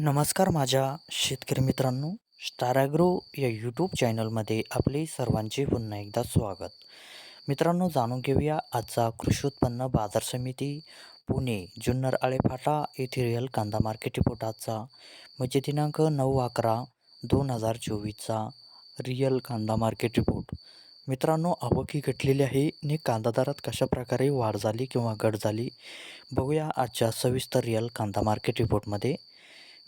नमस्कार माझ्या शेतकरी मित्रांनो. स्टारॅग्रो या यूट्यूब चॅनलमध्ये आपले सर्वांचे पुन्हा एकदा स्वागत. मित्रांनो जाणून घेऊया आजचा कृषी उत्पन्न बाजार समिती पुणे जुन्नर आळेफाटा येथे रियल कांदा मार्केट रिपोर्ट आजचा म्हणजे दिनांक नऊ अकरा दोन हजार चोवीसचा रिअल कांदा मार्केट रिपोर्ट मित्रांनो आवक ही घटलेली आहे आणि कांदा दरात कशाप्रकारे वाढ झाली किंवा घट झाली बघूया आजच्या सविस्तर रिअल कांदा मार्केट रिपोर्टमध्ये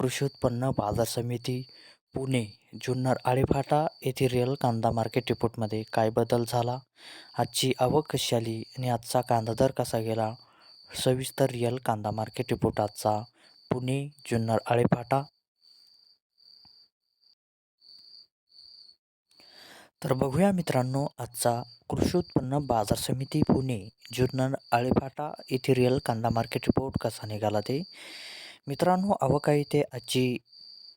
कृषी उत्पन्न बाजार समिती पुणे जुन्नर आळेफाटा येथे रिअल कांदा मार्केट रिपोर्टमध्ये काय बदल झाला? आजची आवक कशी आली आणि आजचा कांदा दर कसा गेला? सविस्तर रिअल कांदा मार्केट रिपोर्ट आजचा पुणे जुन्नर आळेफाटा. तर बघूया मित्रांनो आजचा कृषी उत्पन्न बाजार समिती पुणे जुन्नर आळेफाटा येथे रिअल कांदा मार्केट रिपोर्ट कसा निघाला ते. मित्रांनो आवक आहे ते आजची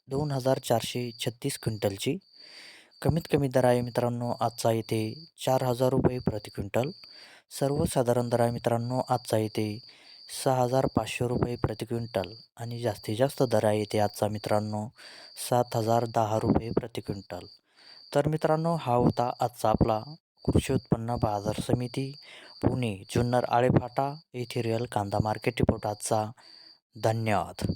दोन हजार चारशे छत्तीस क्विंटलची. कमीत कमी दर आहे मित्रांनो आजचा येथे चार हजार रुपये प्रति क्विंटल. सर्वसाधारण दर आहे मित्रांनो आजचा येथे सहा हजार पाचशे रुपये प्रति क्विंटल. आणि जास्तीत जास्त दर आहे येथे आजचा मित्रांनो सात हजार दहा रुपये प्रति क्विंटल. तर मित्रांनो हा होता आजचा आपला कृषी उत्पन्न बाजार समिती पुणे जुन्नर आळेफाटा येथे रिअल कांदा मार्केट रिपोर्ट आजचा. धन्यवाद.